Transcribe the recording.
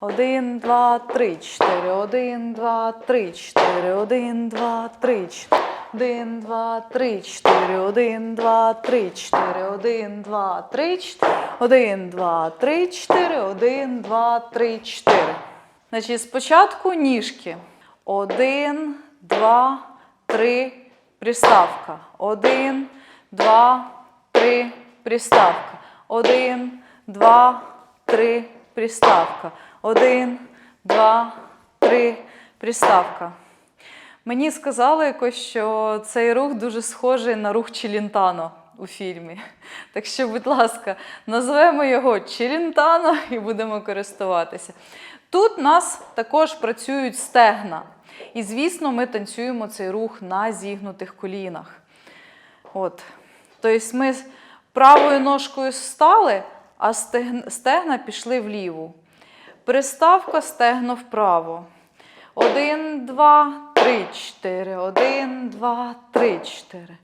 Один, два, три, чотири, один, два, три, чотири, один, два, три, чотири. Один, два, три, чотири, один, два, три, чотири, один, два, три, чотири, один, два, три, чотири, один, два, три, чотири. Значить, спочатку ніжки. Один, два, три, приставка. Один, два, три, приставка. Один, два, три, приставка. Один, два, три, приставка. Мені сказали якось, що цей рух дуже схожий на рух Челінтано у фільмі. Так що, будь ласка, назвемо його Челінтано і будемо користуватися. Тут нас також працюють стегна. І, звісно, ми танцюємо цей рух на зігнутих колінах. От. Тобто ми правою ножкою стали, а стегна пішли вліву. Приставка стегно вправо. Один, два, три, чотири. Один, два, три, чотири.